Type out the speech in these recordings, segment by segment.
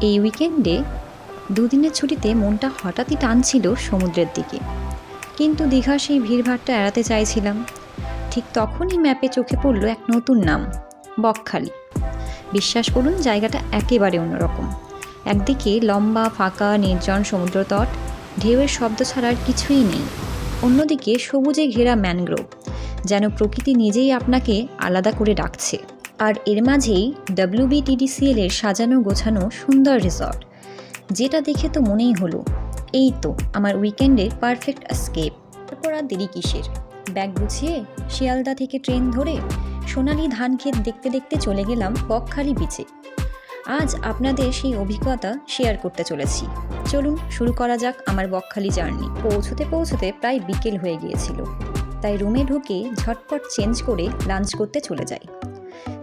এই উইকেন্ডে দুদিনের ছুটিতে মনটা হঠাৎই টানছিল সমুদ্রের দিকে। কিন্তু দীঘার সেই ভিড়ভাড়টা এড়াতে চাইছিলাম। ঠিক তখনই ম্যাপে চোখে পড়ল এক নতুন নাম, বকখালি। বিশ্বাস করুন, জায়গাটা একেবারে অন্যরকম। একদিকে লম্বা, ফাঁকা, নির্জন সমুদ্রতট, ঢেউয়ের শব্দ ছাড়া আর কিছুই নেই। অন্যদিকে সবুজে ঘেরা ম্যানগ্রোভ যেন প্রকৃতি নিজেই আপনাকে আলাদা করে ডাকছে। আর এর মাঝেই ডাব্লিউবিটিডিসিএল এর সাজানো গোছানো সুন্দর রিসর্ট যেটা দেখে তো মনেই হলো, এই তো আমার উইকেন্ডের পারফেক্ট স্কেপ তারপর আর দেরি কিসের? ব্যাগ গুছিয়ে শিয়ালদা থেকে ট্রেন ধরে সোনালি ধান ক্ষেত দেখতে দেখতে চলে গেলাম বকখালি বিচে আজ আপনাদের সেই অভিজ্ঞতা শেয়ার করতে চলেছি। চলুন শুরু করা যাক আমার বকখালি জার্নি পৌঁছতে পৌঁছতে প্রায় বিকেল হয়ে গিয়েছিল। তাই রুমে ঢুকে ঝটপট চেঞ্জ করে লাঞ্চ করতে চলে যাই।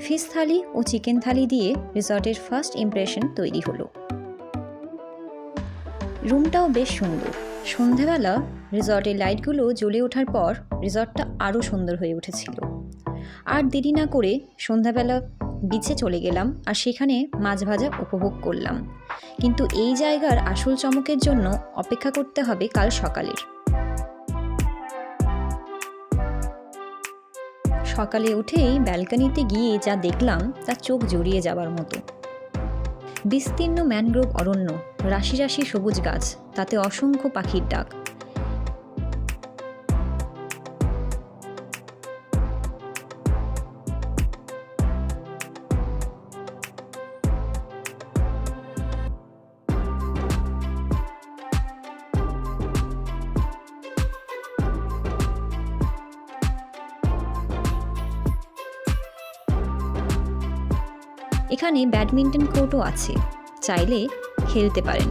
ফিশ থালি ও চিকেন থালি দিয়ে রিসর্টের ফার্স্ট ইমপ্রেশন তৈরি হলো। রুমটাও বেশ সুন্দর। সন্ধেবেলা রিসর্টের লাইটগুলো জ্বলে ওঠার পর রিসর্টটা আরও সুন্দর হয়ে উঠেছিল। আর দেরি না করে সন্ধ্যাবেলা বিচে চলে গেলাম আর সেখানে মাছ ভাজা উপভোগ করলাম। কিন্তু এই জায়গার আসল চমকের জন্য অপেক্ষা করতে হবে কাল সকালের। সকালে উঠেই ব্যালকানিতে গিয়ে যা দেখলাম, তা চোখ জড়িয়ে যাবার মতো। বিস্তীর্ণ ম্যানগ্রোভ অরণ্য, রাশি রাশি সবুজ গাছ, তাতে অসংখ্য পাখির ডাক। এখানে ব্যাডমিন্টন কোর্টও আছে। চাইলে খেলতে পারেন।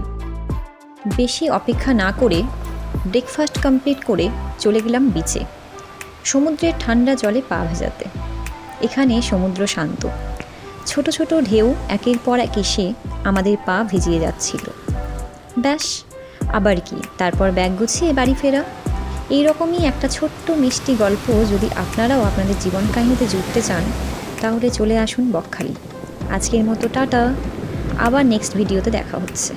বেশি অপেক্ষা না করে ব্রেকফাস্ট কমপ্লিট করে চলে গেলাম বিচে। সমুদ্রের ঠান্ডা জলে পা ভেজাতে। এখানে সমুদ্র শান্ত। ছোট ছোট ঢেউ একের পর এক এসে আমাদের পা ভিজিয়ে যাচ্ছিল। ব্যাস, আবার কি? তারপর ব্যাগ গুছিয়ে বাড়ি ফেরা। এইরকমই একটা ছোট্ট মিষ্টি গল্প যদি আপনারাও আপনাদের জীবন কাহিনীতে জুড়তে চান, তাহলে চলে আসুন বকখালি। আজকের মতো টাটা। আবার নেক্সট ভিডিওতে দেখা হচ্ছে।